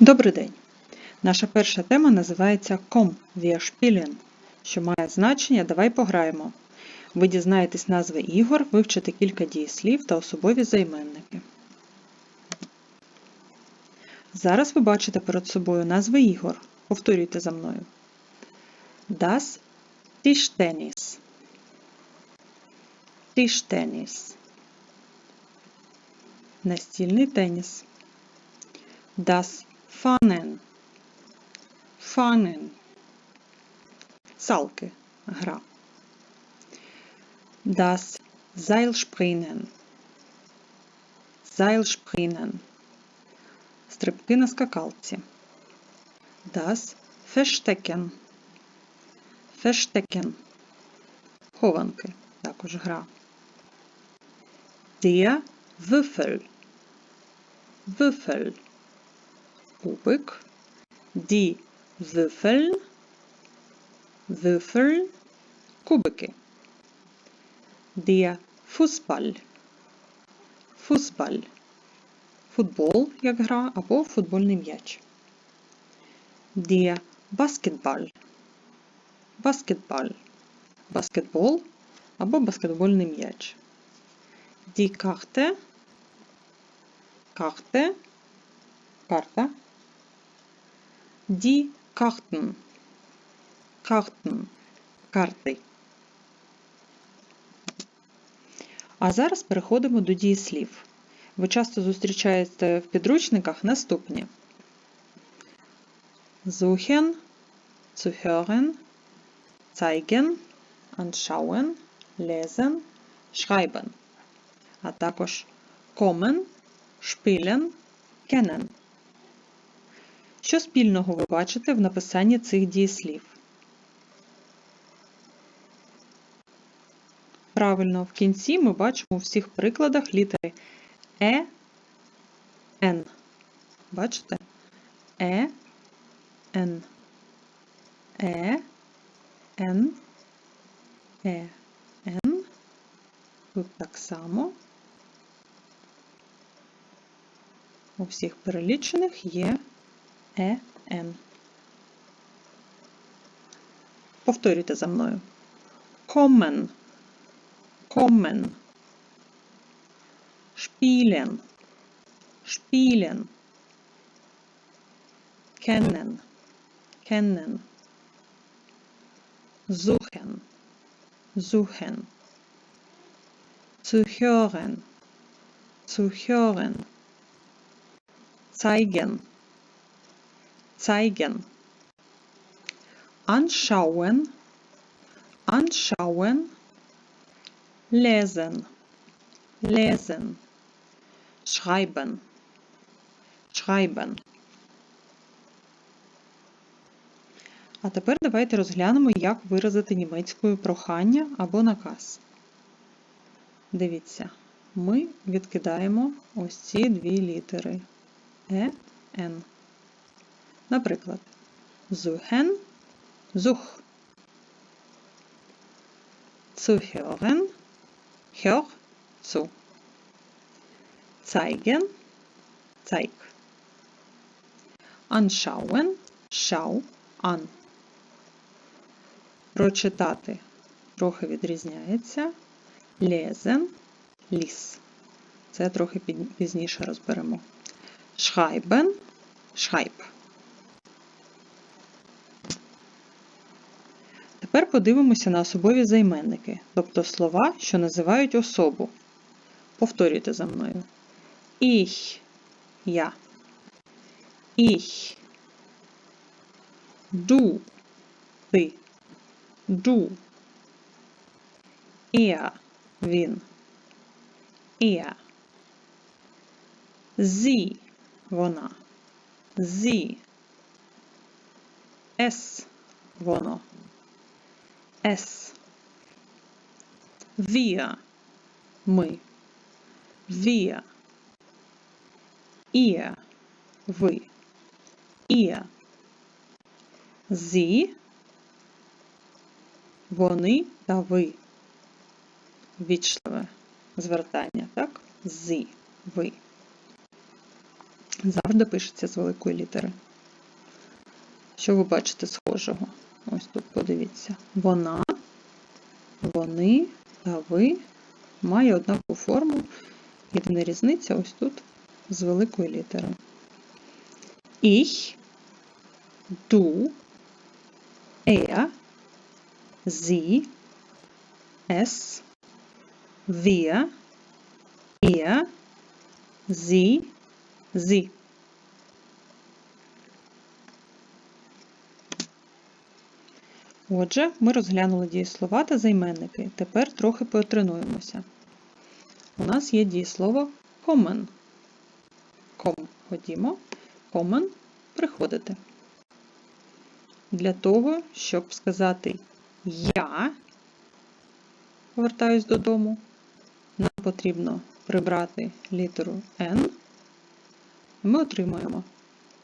Добрий день! Наша перша тема називається wir spielen, що має значення Давай пограємо. Ви дізнаєтесь назви ігор, вивчите кілька дієслів та особові займенники. Зараз ви бачите перед собою назви ігор. Повторюйте за мною. Das Tischtennis. Tischtennis. Настільний теніс. Das Fanen. Fanen. Салки. Гра. Das Seilspringen. Seilspringen. Стрибки на скакалці. Das Verstecken. Verstecken. Хованки. Також гра. Der Würfel. Würfel. Кубик. Die Würfel. Würfel. Кубики. Der Fußball. Fußball. Футбол як гра або футбольний м'яч. Der Basketball. Basketball. Баскетбол або баскетбольний м'яч. Die Karte. Karte. Карта. Карти. А зараз переходимо до дієслів. Ви часто зустрічаєте в підручниках наступні. Suchen, zu hören, zeigen, anschauen, lesen, schreiben. А також kommen, spielen, kennen. Що спільного ви бачите в написанні цих дієслів? Правильно, в кінці ми бачимо у всіх прикладах літери Е, Н. Бачите? Е, Н. Е, Н, Е, Н. Тут так само. У всіх перелічених є Е, Н. Повторюйте за мною. Kommen. Kommen. Spielen. Spielen. Kennen. Kennen. Suchen. Suchen. Zu hören. Zu hören. Zeigen. Zeigen. Anschauen. Anschauen. Lesen. Lesen. Schreiben. Schreiben. А тепер давайте розглянемо, як виразити німецькою прохання або наказ. Дивіться, ми відкидаємо ось ці дві літери Е, Н. Наприклад, suchen, such. Zuhören, hör zu. Zeigen, zeig. Anschauen, schau an. Прочитати трохи відрізняється. Lesen, lies. Це трохи пізніше розберемо. Schreiben, schreib. Тепер подивимося на особові займенники, тобто слова, що називають особу. Повторюйте за мною. Ich – я. Ich. Du – ти. Du. Er – він. Er. Sie – вона. Sie. Es – воно. Es. Wir. Ми. Wir. Ihr. Ви. Ihr. Sie. Вони та ви. Вічливе звертання, так? Зі. Ви. завжди пишеться з великої літери. Що ви бачите схожого? Ось тут подивіться. Вона, вони та ви має однакову форму. Єдина різниця ось тут з великої літери. Ich, du, er, sie, es, wir, ihr, sie, sie. Отже, ми розглянули дієслова та займенники. Тепер трохи потренуємося. У нас є дієслово kommen. Ком, ходімо. Kommen – приходити. Для того, щоб сказати я повертаюсь додому, нам потрібно прибрати літеру N. Ми отримаємо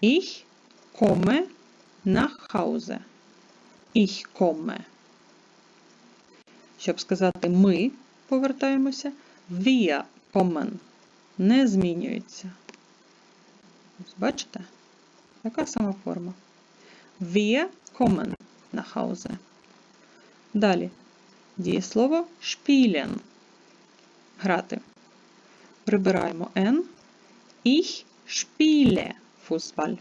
Ich komme nach Hause. Ich komme. Щоб сказати ми повертаємося, wir kommen не змінюється. Бачите? Така сама форма. Wir kommen nach Hause. Далі. Дієслово spielen. Грати. Прибираємо N. Ich spiele Fußball.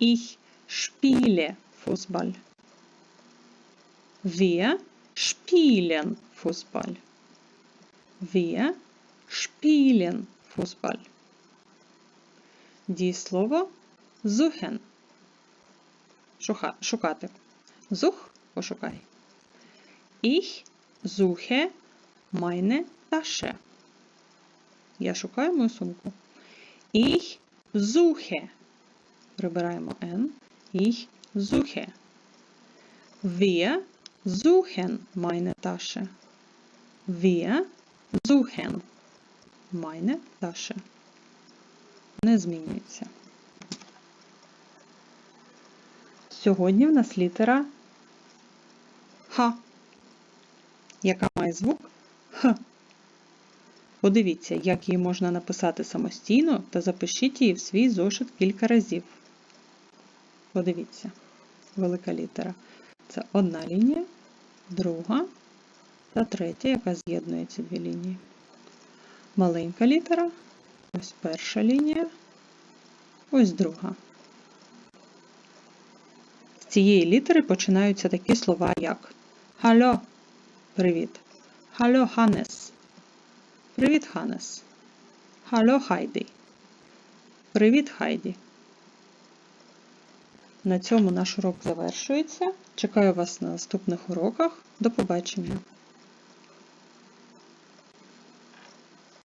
Ich spiele Fußball. Wir spielen Fußball. Wir spielen Fußball. Дієслово suchen. Шукати. Сух – пошукай. Ich suche meine Tasche. Я шукаю мою сумку. Ich suche. Прибираємо N. Ich suche. Wir suchen meine Tasche. Wir suchen meine Tasche. Не змінюється. Сьогодні в нас літера Х, яка має звук Х. Подивіться, як її можна написати самостійно та запишіть її в свій зошит кілька разів. Подивіться, велика літера. Це одна лінія, друга та третя, яка з'єднує ці дві лінії. Маленька літера, ось перша лінія, ось друга. З цієї літери починаються такі слова, як Hallo, привіт. Hallo, Ханес. Привіт, Ханес. Hallo, Хайді. Привіт, Хайді. На цьому наш урок завершується. Чекаю вас на наступних уроках. До побачення!